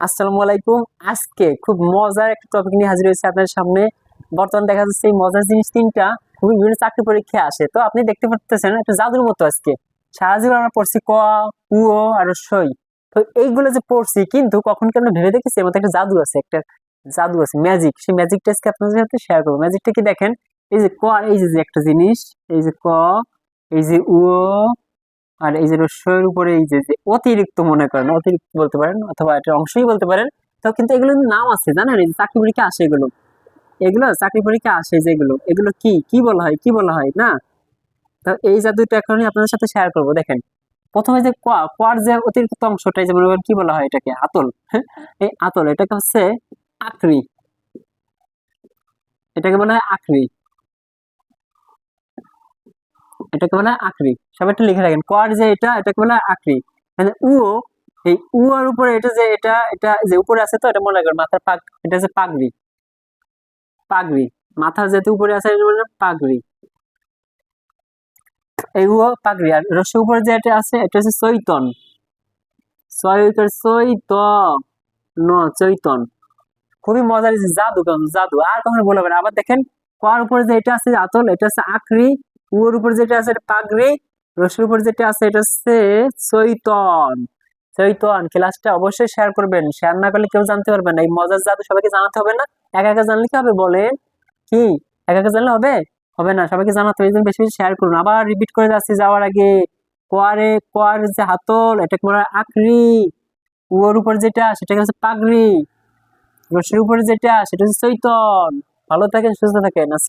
আসসালামু আলাইকুম। আজকে খুব মজার একটা টপিক নিয়ে হাজির হয়েছে আপনার সামনে। বর্তমানে দেখা যাচ্ছে এই মজার জিনিস তিনটা খুবই বিভিন্ন চাকরি পরীক্ষায় আসে। তো আপনি দেখতে পাচ্ছেন একটা জাদুর মতো আজকে। সারা জীবন আমরা পড়ছি ক উ আর সই। তো এইগুলো যে পড়ছি কিন্তু কখন কি আমরা ভেবে দেখেছি? মধ্যে একটা জাদু আছে একটা জাদু আছে ম্যাজিক সেই ম্যাজিকটা আজকে আপনাদের সাথে শেয়ার করব। ম্যাজিকটা কি দেখেন? এই যে ক এই যে একটা জিনিস এই যে ক এই যে উ ও, আর এই যে রস্যের উপরে এই যে অতিরিক্ত মনে করেন, অতিরিক্ত বলতে পারেন, অথবা এটা অংশই বলতে পারেন, তো কিন্তু এগুলো নাম আছে, জানেন? এই চাকরি পরীক্ষা আসে এগুলো। এগুলো, চাকরি পরীক্ষা আসে যেগুলো এগুলো। কি? কি বলা হয়? কি বলা হয়? না? তো এই জাদুটা এখনই আপনাদের সাথে শেয়ার করব, দেখেন। প্রথমে যে কোয়ার যে অতিরিক্ত অংশটা যে মনে কি বলা হয় এটাকে? আতল? এই আতল, এটাকে হচ্ছে আকরি এটাকে বলা হয় আকরি এটাকে বলা আকরি সবাই একটু লিখে রাখেন। কোয়ার যে এটা, এটাকে বলা আকরি মানে উ, এই উ এর উপরে এটা যে এটা এটা যে উপরে আছে তো, এটা মনে করেন মাথার পাক, এটা হচ্ছে পাগড়ি। পাগড়ি। মাথার যেহেতু উপরে আছে, এটা মানে পাগড়ি। এই উ পাগড়ি। আর রসের উপরে যে এটা আছে, এটা হচ্ছে চৈতন। চৈতন চৈতন। খুবই মজার যে জাদু জাদু। আর কখনো বলবে না। আবার দেখেন কোয়ার উপরে যে এটা আছে আতল, এটা হচ্ছে আকরি উয়ের উপর যেটা আছে এটা পাগড়ি রসের উপর যেটা আছে এটা হচ্ছে চৈতন। চৈতন ক্লাসটা অবশ্যই শেয়ার করবেন। শেয়ার না করলে কেউ জানতে পারবে না। এই মজার জাদু সবাইকে জানাতে হবে না? একা একা জানলে কি হবে বলেন? কি? একা একা জানলে হবে? হবে না, সবাইকে জানাতে হবে। বেশি বেশি শেয়ার করুন। আবার রিপিট করে যাচ্ছি যাওয়ার আগে। কোয়ারে, কোয়ার যে হাতল বলা? হয় আকরি উয়ের উপর যেটা সেটাকে হচ্ছে? পাগড়ি। রসের উপরে যেটা, সেটা হচ্ছে চৈতন। ভালো থাকেন, সুস্থ থাকেন।